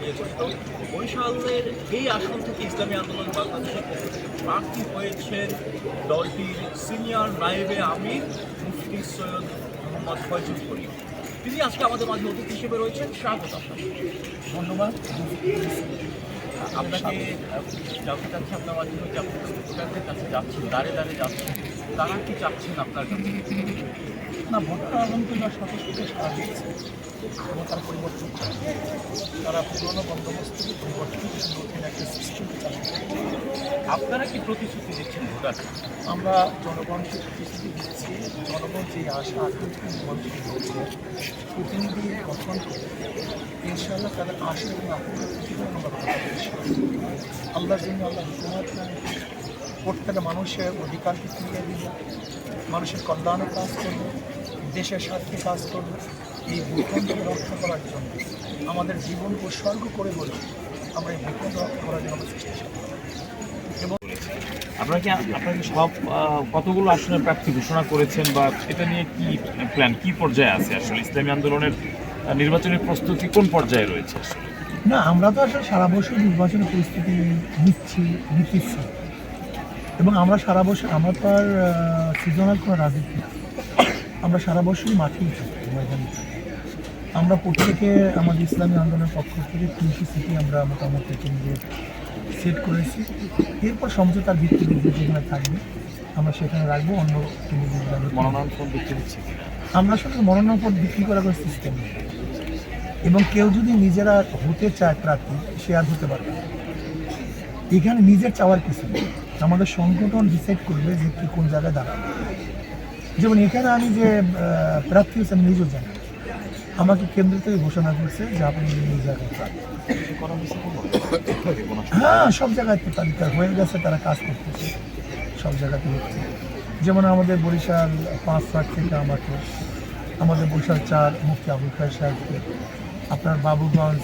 নিয়ে গঠিত বরিশালের এই আসন থেকে ইসলামী আন্দোলন বাংলাদেশের প্রার্থী হয়েছেন দলটির সিনিয়র নায়েবে আমির মুফতি সৈয়দ মোহাম্মদ ফয়জুল করিম। তিনি আজকে আমাদের মাঝে অতিথি হিসেবে রয়েছেন। স্বাগত ধন্যবাদ। আপনাকে জানতে চাচ্ছি আপনার মাঝে হচ্ছে আপনি কাছে যাচ্ছেন দাঁড়ে দাঁড়িয়ে যাচ্ছেন তারা কি চাচ্ছেন আপনার কাছে? না ভোটার আলহামদুলিল্লাহ স্বতঃস্ফূর্ত সারা দিয়েছে। এবং তার পরিবর্তন তারা পুরনো বন্দোবস্ত থেকে পরিবর্তন নতুন একটা সিস্টেমকে চালু আপনারা কি প্রতিশ্রুতি দিচ্ছেন ভোটার আমরা জনগণকে প্রতিশ্রুতি দিচ্ছি জনগণ যে আশা আকাঙ্ক্ষা নির্বাচন হয়েছে প্রতিনিধি গঠন করে ইনশাআল্লাহ তাদের আশা এবং আকাঙ্ক্ষা প্রতিফলন আমরা। আল্লাহর জন্য আল্লাহ হুকুমাত প্রত্যেকটা মানুষের অধিকারকে ফিরিয়ে দিব? মানুষের কল্যাণে কাজ করবে, দেশের স্বার্থে কাজ করবে, এই ভূখণ্ডকে রক্ষা করার জন্য। আমাদের জীবন উৎসর্গ করে বলে আমরা এই ভূখণ্ড রক্ষা করার জন্য চেষ্টা করব। আপনারা কি, আপনারা সব কতগুলো আসনের প্রার্থী ঘোষণা করেছেন বা এটা নিয়ে কি প্ল্যান কি পর্যায়ে আছে আসলে? ইসলামী আন্দোলনের নির্বাচনের প্রস্তুতি কোন পর্যায়ে রয়েছে আসলে? না, আমরা তো আসলে সারা বছর নির্বাচনের প্রস্তুতি নিচ্ছি, নিতেছি। এবং আমরা সারা বছর আমরা তো আর সিজনাল কোনো রাজনীতি না। আমরা সারা বছরই মাঠেই থাকি ময়দানে। আমরা প্রত্যেকে আমাদের ইসলামী আন্দোলনের পক্ষ থেকে তিনশো সিটি আমরা মোটামুটি কেন্দ্রে সেট করেছি। এরপর সমঝোতার ভিত্তিতে যে যেখানে থাকবে আমরা সেখানে রাখব অন্য কেন্দ্রগুলো মনোনয়ন ফর্ম বিক্রি হচ্ছে আমরা আসলে মনোনয়ন পদ বিক্রি করার কোনো সিস্টেম নেই। এবং কেউ যদি নিজেরা হতে চায় প্রার্থী সে আর হতে পারবে। এখানে নিজের চাওয়ার কিছু নেই। আমাদের সংগঠন ডিসাইড করবে যে কি কোন জায়গায় দাঁড়াবে। যেমন এখানে আমি যে প্রার্থী হচ্ছে আমি নিজেও জানি। আমাকে কেন্দ্র থেকে ঘোষণা করছে যে আপনি এই জায়গায় হয়েছে? হ্যাঁ সব জায়গায় তো তালিকা হয়ে গেছে, তারা কাজ করতেছে। সব জায়গাতে হচ্ছে। যেমন আমাদের বরিশাল পাঁচ সাত থেকে আমাকে, আমাদের বরিশাল চার, মুফতি আবুল খায় সাহেবকে, আপনার বাবুগঞ্জ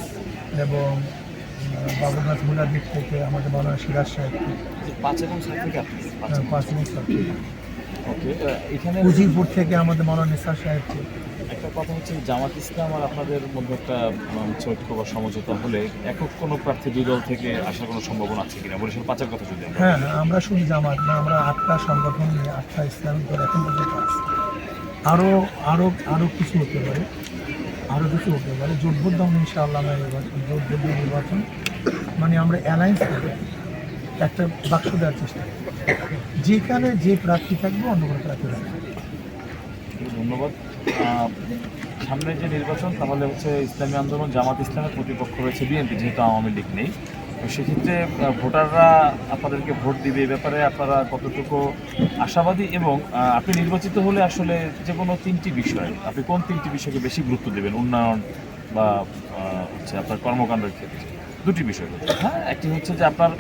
এবং আহ, বাবুগঞ্জ মুলাদিক থেকে আমাদের মাওলানা সিরাজ সাহেবকে যে পাঁচ এবং ছয় থেকে পাঁচ এবং সাত। থেকে। ওকে এখানে উজিরপুর থেকে আমাদের মাওলানা নিসার সাহেবকে একটা কথা হচ্ছে জামাত ইসলাম আর আপনাদের মধ্যে একটা হচ্ছে ঐক্য বা সমঝোতা হলে একক কোনো প্রার্থী দুই দল থেকে আসার কোনো সম্ভাবনা আছে কিনা? বরিশাল পাঁচের কথা যদি হ্যাঁ হ্যাঁ, আমরা শুধু জামাত না আমরা আটটা সংগঠন নিয়ে আটটা ইসলামিক দল এখন পর্যন্ত আছে। আরও আরও আরও কিছু হতে পারে। আরও কিছু হতে পারে। জোটবদ্ধ ইনশাআল্লাহ নির্বাচন জোটবদ্ধ নির্বাচন। মানে আমরা অ্যালায়েন্স করে একটা বাক্স দেওয়ার চেষ্টা করি যেখানে যে প্রার্থী থাকবে, অন্য কোনো প্রার্থী থাকবে ধন্যবাদ। সামনে যে নির্বাচন, তাহলে হচ্ছে ইসলামী আন্দোলন, জামাত ইসলামের প্রতিপক্ষ রয়েছে বিএনপি, যেহেতু আওয়ামী লীগ নেই। সেক্ষেত্রে ভোটাররা আপনাদেরকে ভোট দিবে এ ব্যাপারে আপনারা কতটুকু আশাবাদী এবং আপনি নির্বাচিত হলে আসলে যে কোনো তিনটি বিষয়, আপনি কোন তিনটি বিষয়কে বেশি গুরুত্ব দেবেন? উন্নয়ন বা হচ্ছে আপনার কর্মকাণ্ডের ক্ষেত্রে। দুটি বিষয় হ্যাঁ একটি হচ্ছে যে আপনার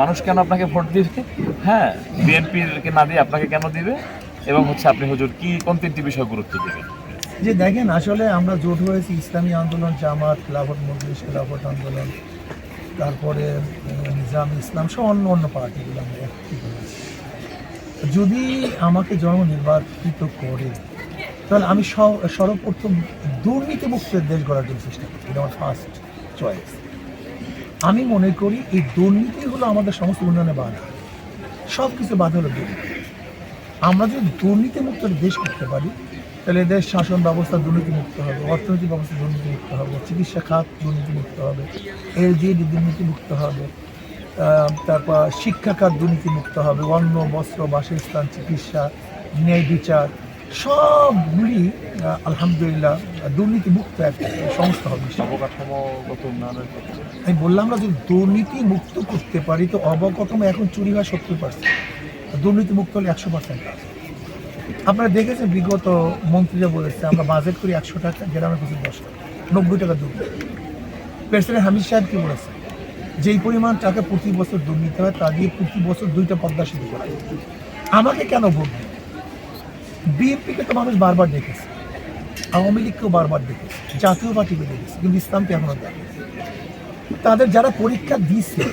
মানুষ কেন আপনাকে ভোট দিবে? হ্যাঁ বিএনপিকে না দিয়ে আপনাকে কেন দিবে? এবং হচ্ছে আপনি হুজুর কি, কোন তিনটি বিষয় গুরুত্ব দেবেন? যে দেখেন, আসলে আমরা জোট হয়েছি, ইসলামী আন্দোলন, জামাত, খেলাফত, মজলিস, খেলাফত আন্দোলন। তারপরে নিজাম ইসলাম, সব অন্য অন্য পার্টিগুলো আমরা হয়েছি যদি আমাকে জন্ম নির্বাচিত করে, তাহলে আমি সর্বপ্রথম দুর্নীতিমুক্ত দেশ গড়ার জন্য চেষ্টা করি আমার ফার্স্ট চয়েস আমি মনে করি এই দুর্নীতি হলো আমাদের সমস্ত উন্নয়নে বাধা। সব কিছু বাধা হলো দুর্নীতি। আমরা যদি দুর্নীতি দুর্নীতিমুক্ত দেশ করতে পারি তাহলে দেশ শাসন ব্যবস্থা দুর্নীতিমুক্ত হবে অর্থনৈতিক ব্যবস্থা দুর্নীতিমুক্ত হবে চিকিৎসা খাত দুর্নীতিমুক্ত হবে এলজিডি দুর্নীতিমুক্ত হবে তারপর শিক্ষা খাত দুর্নীতিমুক্ত হবে অন্ন বস্ত্র বাসস্থান চিকিৎসা ন্যায় বিচার সবগুলি আলহামদুলিল্লাহ দুর্নীতিমুক্ত একটা সংস্থা হবে। আমি বললাম না যদি দুর্নীতি মুক্ত করতে পারি তো অবকাঠামো এখন চুরি হয় সত্তর পার্সেন্ট দুর্নীতি মুক্ত হলে একশো পার্সেন্ট আপনারা দেখেছেন বিগত মন্ত্রীরা বলেছে, আমরা বাজেট করি একশো টাকা গ্রামে কিছু দশ টাকা, নব্বই টাকা দুর্নীতি প্রেসিডেন্ট হামিদ সাহেব কি বলেছে, যেই পরিমাণ টাকা প্রতি বছর দুর্নীতি হয়, তা দিয়ে প্রতি বছর দুইটা পদ্মা সেতু করা। আমাকে কেন ভোট দেবে বিএনপিকে তো মানুষ বারবার দেখেছে, আওয়ামী লীগকেও বারবার দেখেছে, জাতীয় পার্টিকে দেখেছে, কিন্তু ইসলামকে এখনও দেখে তাদের যারা পরীক্ষা দিচ্ছে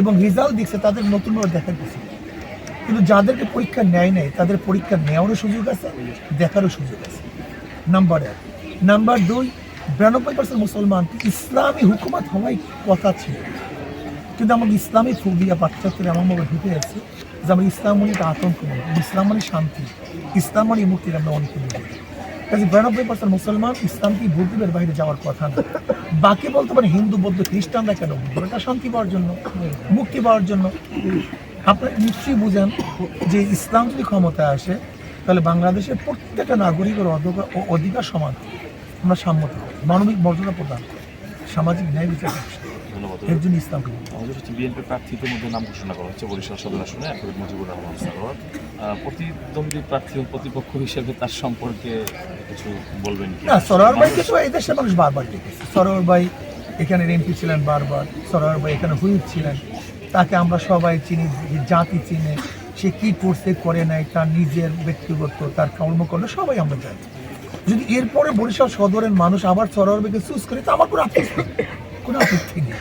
এবং রেজাল্ট দিচ্ছে তাদের নতুনভাবে কিছু নেই। কিন্তু যাদেরকে পরীক্ষা নেয় নাই, তাদের পরীক্ষা নেওয়ারও সুযোগ আছে, দেখারও সুযোগ আছে। নাম্বার এক। নাম্বার দুই, বিরানব্বই পার্সেন্ট মুসলমান ইসলামী হুকুমত হওয়াই কথা ছিল। কিন্তু আমাকে ইসলামী ফোবিয়া পাশ্চাত্যের এমনভাবে ঢুকে যাচ্ছে যে আমরা ইসলাম মানে একটা আতঙ্ক মনে করি। ইসলাম মানে শান্তি, ইসলাম মানে মুক্তির আমরা অনেক কাজে বিরানব্বই পার্সেন্ট মুসলমান ইসলামকে বুদ্ধিবের বাইরে যাওয়ার কথা না? বাকি বলতে পারে হিন্দু, বৌদ্ধ, খ্রিস্টানরা কেন? এটা শান্তি পাওয়ার জন্য, মুক্তি পাওয়ার জন্য। আপনারা নিশ্চয়ই বুঝেন যে ইসলাম যদি ক্ষমতায় আসে তাহলে বাংলাদেশের প্রত্যেকটা নাগরিকের অধিকার ও অধিকার সমান। আমরা সাম্যতা করি মানবিক মর্যাদা প্রদান করি সামাজিক ন্যায় বিচার এর জন্য ইসলামকে বলি। আমাদের হচ্ছে বিএনপি প্রার্থীদের মধ্যে নাম ঘোষণা করা হচ্ছে বরিশাল সদর আসনে অ্যাডভোকেট মুজিবুর রহমান সারোয়ার। প্রতিদ্বন্দ্বী প্রার্থী ও প্রতিপক্ষ হিসেবে তার সম্পর্কে কিছু বলবেন কি? না সরোয়ার ভাইকে তো এই দেশের মানুষ বারবার ডেকেছে সরোয়ার ভাই এখানে এমপি ছিলেন বারবার সরোয়ার ভাই এখানে হুইপ ছিলেন। তাকে আমরা সবাই চিনি জাতি চিনে, সে কী করছে, করে নাই, তার নিজের ব্যক্তিগত, তার কর্মকাণ্ড, সবাই আমরা জানি। যদি এরপরে বরিশাল সদরের মানুষ আবার ভাইকে চুজ করে, তো আমার কোনো আপত্তি। কোনো আপত্তি নেই।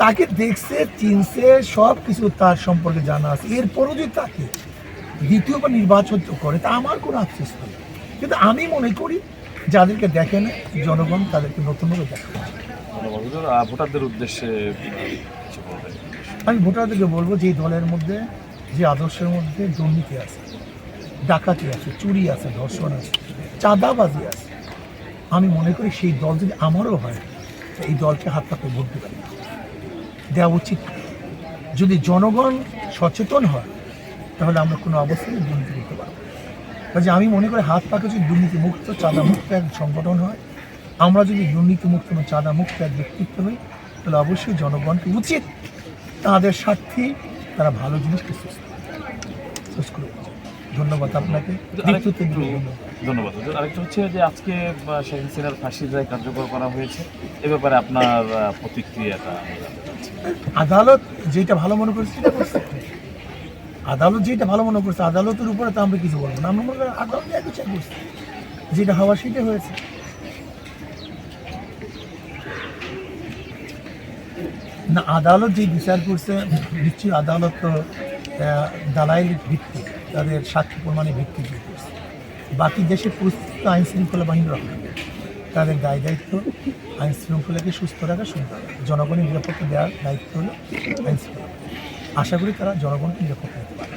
তাকে দেখছে, চিনছে সব কিছু তার সম্পর্কে জানা আছে। এরপরও যদি তাকে দ্বিতীয়বার নির্বাচন করে, তা আমার কোনো আফসোস নেই। কিন্তু আমি মনে করি, যাদেরকে দেখেন জনগণ তাদেরকে নতুনভাবে দেখা ভোটারদের উদ্দেশ্যে আমি ভোটারদেরকে বলব যে এই দলের মধ্যে, যে আদর্শের মধ্যে দুর্নীতি আছে, ডাকাতি আছে, চুরি আছে, ধর্ষণ আছে, চাঁদাবাজি আছে আমি মনে করি সেই দল যদি আমারও হয়, এই দলকে হাত পাতে ভোট না। দেওয়া উচিত যদি জনগণ সচেতন হয়, তাহলে আমরা কোনো অবস্থায় দুর্নীতি করতে পারব। কাজে আমি মনে করি হাত পাকে যদি দুর্নীতি মুক্ত চাঁদা মুক্ত এক সংগঠন হয়, আমরা যদি দুর্নীতি মুক্ত এবং চাঁদা মুক্ত এক ব্যক্তিত্ব হই, তাহলে অবশ্যই জনগণকে উচিত তাদের স্বার্থে তারা ভালো জিনিসকে সুস্থ শেষ করে। ধন্যবাদ আপনাকে। ধন্যবাদ। আরেকটা হচ্ছে যে আজকে শেখ হাসিনার ফাঁসির রায় কার্যকর করা হয়েছে। এ ব্যাপারে আপনার প্রতিক্রিয়াটা আদালত যেটা ভালো মনে করছে সেটা করছে। আদালত যেটা ভালো মনে করছে আদালতের উপরে তো আমরা কিছু বলব না। আমরা মনে করি আদালত বিচার করছে যেটা হওয়ার সেটা হয়েছে। না, আদালত যে বিচার করছে, নিশ্চয়ই আদালত তো দালাইল ভিত্তি, তাদের সাক্ষী প্রমাণের ভিত্তি দিয়ে করছে। বাকি দেশের পরিস্থিতি আইন শৃঙ্খলা বাহিনী রক্ষা তাদের দায় দায়িত্ব আইন শৃঙ্খলাকে সুস্থ রাখা সুন্দর জনগণের নিরাপত্তা দেওয়ার দায়িত্ব হলো আইন শৃঙ্খলা। আশা করি তারা জনগণকে নিরাপত্তা দিতে পারে